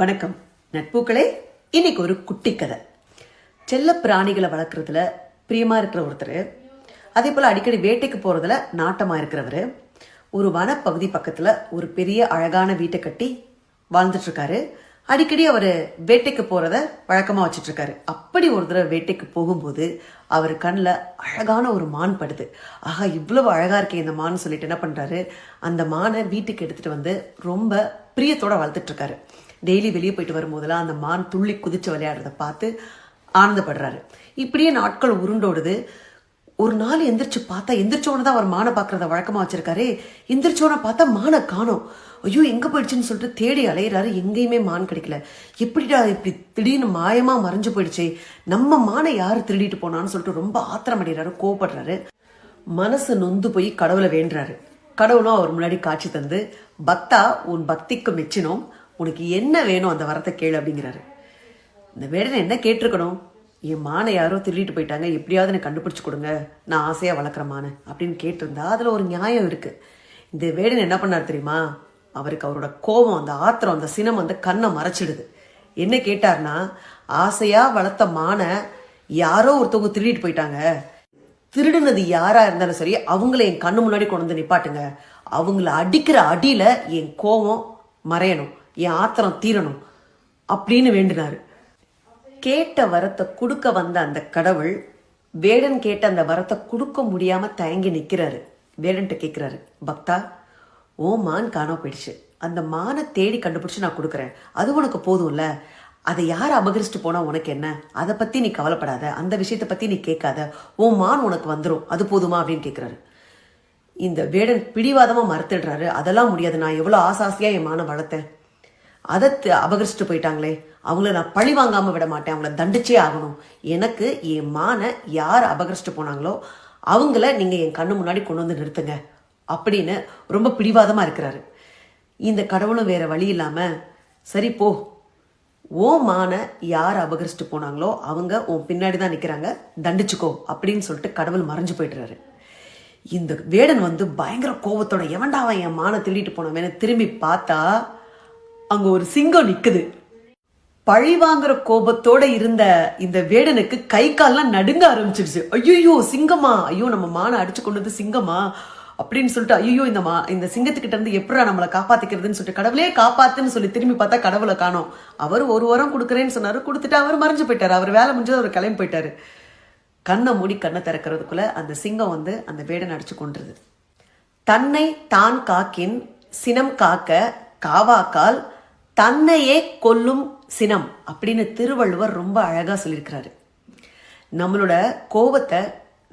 வணக்கம். நட்புகளே இன்னைக்கு ஒரு குட்டி கதை. செல்ல பிராணிகளை வளர்க்குறதுல பிரியமாக இருக்கிற ஒருத்தர் அதே போல் அடிக்கடி வேட்டைக்கு போகிறதுல நாட்டமாக இருக்கிறவர் ஒரு வனப்பகுதி பக்கத்தில் ஒரு பெரிய அழகான வீட்டை கட்டி வாழ்ந்துட்டுருக்காரு. அடிக்கடி அவர் வேட்டைக்கு போகிறத வழக்கமாக வச்சுட்ருக்காரு அப்படி ஒரு தடவை வேட்டைக்கு போகும்போது அவர் கண்ணில் அழகான ஒரு மான் படுது. ஆஹா இவ்வளவு அழகாக இருக்கே இந்த மான் சொல்லிட்டு என்ன பண்ணுறாரு அந்த மானை வீட்டுக்கு எடுத்துகிட்டு வந்து ரொம்ப பிரியத்தோட வளர்த்துட்ருக்காரு. டெய்லி வெளியே போயிட்டு வரும்போதெல்லாம் அந்த மான் துள்ளி குதித்து விளையாடுறத பார்த்து ஆனந்தப்படுறாரு. இப்படியே நாட்கள் உருண்டோடுது. ஒரு நாள் எந்திரிச்சு பார்த்தா எந்திரிச்சோன்னு தான் அவர் மானை பார்க்குறத வழக்கமாக வச்சுருக்காரு. எந்திரிச்சோன்னு பார்த்தா மானை காணோம். ஐயோ எங்கே போயிடுச்சுன்னு சொல்லிட்டு தேடி அலையிறாரு. எங்கேயுமே மான் கிடைக்கல. எப்படிடா இப்படி திடீர்னு மாயமாக மறைஞ்சு போயிடுச்சே. நம்ம மானை யார் திருடிட்டு போனான்னு சொல்லிட்டு ரொம்ப ஆத்திரம் அடைகிறாரு கோவப்படுறாரு. மனசு நொந்து போய் கடவுளை வேண்டுறாரு. கடவுளும் அவர் முன்னாடி காட்சி தந்து பக்தா உன் பக்திக்கு மெச்சினோம். உனக்கு என்ன வேணும் அந்த வரத்தை கேளு அப்படிங்கிறாரு. இந்த வேடனை என்ன கேட்டிருக்கணும்? என் மானை யாரோ திருடிட்டு போயிட்டாங்க எப்படியாவது எனக்கு கண்டுபிடிச்சு கொடுங்க. நான் ஆசையாக வளர்க்குற மானை அப்படின்னு கேட்டிருந்தா அதில் ஒரு நியாயம் இருக்குது இந்த வேடன் என்ன பண்ணார் தெரியுமா? அவருக்கு அவரோட கோபம் அந்த ஆத்திரம் அந்த சினம் அந்த கண்ணை மறைச்சிடுது. என்ன கேட்டார்னா ஆசையாக வளர்த்த மானை யாரோ ஒருத்தவங்க திருடிட்டு போயிட்டாங்க. திருடுனது யாரா இருந்தாலும் சரி அவங்கள என் கண்ணு முன்னாடி கொண்டு வந்து நிப்பாட்டுங்க. அவங்கள அடிக்கிற அடியில என் கோபம் மறையணும் என் ஆத்திரம் தீரணும் அப்படின்னு வேண்டினார். கேட்ட வரத்தை கொடுக்க வந்த அந்த கடவுள் வேடன் கேட்ட அந்த வரத்தை கொடுக்க முடியாம தயங்கி நிற்கிறாரு வேடன்ட்ட கேட்குறாரு பக்தா ஓ மான் காணாம போயிடுச்சு. அந்த மானை தேடி கண்டுபிடிச்சு நான் கொடுக்குறேன். அது உனக்கு போதும்ல? அதை யார் அபகரிச்சுட்டு போனால் உனக்கு என்ன? அதை பற்றி நீ கவலைப்படாத. அந்த விஷயத்தை பற்றி நீ கேட்காத. உன் மான் உனக்கு வந்துடும் அது போதுமா அப்படின்னு கேட்குறாரு. இந்த வேடன் பிடிவாதமாக மறுத்துடுறாரு. அதெல்லாம் முடியாது. நான் எவ்வளோ ஆசாசியாக என் மானை வளர்த்தேன். அதை த- அபகரிச்சுட்டு போயிட்டாங்களே. அவங்கள நான் பழி வாங்காமல் விட மாட்டேன். அவங்கள தண்டிச்சே ஆகணும். எனக்கு என் மானை யார் அபகரிச்சுட்டு போனாங்களோ அவங்கள நீங்கள் என் கண்ணு முன்னாடி கொண்டு வந்து நிறுத்துங்க அப்படின்னு ரொம்ப பிடிவாதமாக இருக்கிறாரு. இந்த கடவுளும் வேற வழி இல்லாமல் சரி போ ஓ மானை யார் அபகரிச்சுட்டு போனாங்களோ அவங்க உன் பின்னாடி தான் நிற்கிறாங்க தண்டிச்சுக்கோ அப்படின்னு சொல்லிட்டு கடவுள் மறைஞ்சு போயிடுறாரு. இந்த வேடன் வந்து பயங்கர கோபத்தோட எவன்டாவன் என் மானை திருடிட்டு போனவன்னு திரும்பி பார்த்தா அங்க ஒரு சிங்கம் நிக்குது. பழி வாங்குற கோபத்தோட இருந்த இந்த வேடனுக்கு கை கால்லாம் நடுங்க ஆரம்பிச்சிருச்சு. ஐயோ சிங்கமா? ஐயோ நம்ம மானை அடிச்சு கொண்டு வந்து சிங்கமா? அப்படின்னு சொல்லிட்டு ஐயோ இந்த மா இந்த சிங்கத்துக்கிட்ட இருந்து எப்படா நம்மளை காப்பாத்திக்கிறதுன்னு சொல்லிட்டு கடவுளே காப்பாத்துன்னு சொல்லி திரும்பி பார்த்தா கடவுளை காணோம். அவர் ஒரு வாரம் கொடுக்குறேன்னு சொன்னார் கொடுத்துட்டு அவர் மறைஞ்சு போயிட்டார். அவர் வேலை முடிஞ்சது அவர் கிளம்பி போயிட்டாரு. கண்ணை மூடி கண்ணை திறக்கிறதுக்குள்ள அந்த சிங்கம் வந்து அந்த வேடை நடிச்சு கொண்டுருது தன்னை தான் காக்கின் சினம் காக்க காவாக்கால் தன்னையே கொல்லும் சினம் அப்படின்னு திருவள்ளுவர் ரொம்ப அழகா சொல்லியிருக்கிறாரு. நம்மளோட கோபத்தை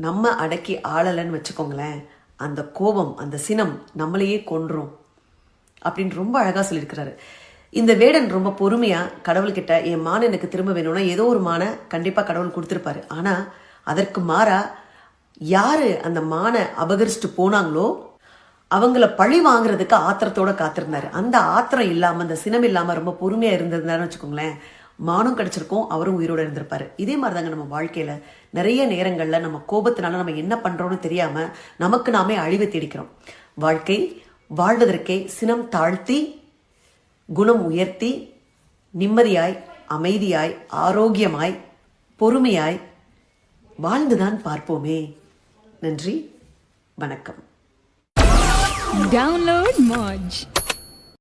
நம்ம அடக்கி ஆளலைன்னு வச்சுக்கோங்களேன் அந்த கோபம் அந்த சினம் நம்மளையே கொன்றும் அப்படின்னு ரொம்ப அழகாக சொல்லியிருக்கிறாரு. இந்த வேடன் ரொம்ப பொறுமையாக கடவுள்கிட்ட என் மான் எனக்கு திரும்ப வேணும்னா ஏதோ ஒரு மானை கண்டிப்பாக கடவுள் கொடுத்துருப்பாரு. ஆனால் அதற்கு மாறா யாரு அந்த மானை அபகரிச்சுட்டு போனாங்களோ அவங்கள பழி வாங்குறதுக்கு ஆத்திரத்தோட காத்திருந்தாரு. அந்த ஆத்திரம் இல்லாமல் அந்த சினம் இல்லாமல் ரொம்ப பொறுமையாக இருந்திருந்தாருன்னு வச்சுக்கோங்களேன் மானம் கிடச்சிருக்கோம் அவரும் உயிரோட இருந்திருப்பாரு. இதே மாதிரி தாங்க நம்ம வாழ்க்கையில் நிறைய நேரங்களில் நம்ம கோபத்தினால நம்ம என்ன பண்ணுறோன்னு தெரியாமல் நமக்கு நாமே அழிவை தேடிக்கிறோம். வாழ்க்கை வாழ்வதற்கே சினம் தாழ்த்தி குணம் உயர்த்தி நிம்மதியாய் அமைதியாய் ஆரோக்கியமாய் பொறுமையாய் வாழ்ந்துதான் பார்ப்போமே. நன்றி வணக்கம். Download Moj.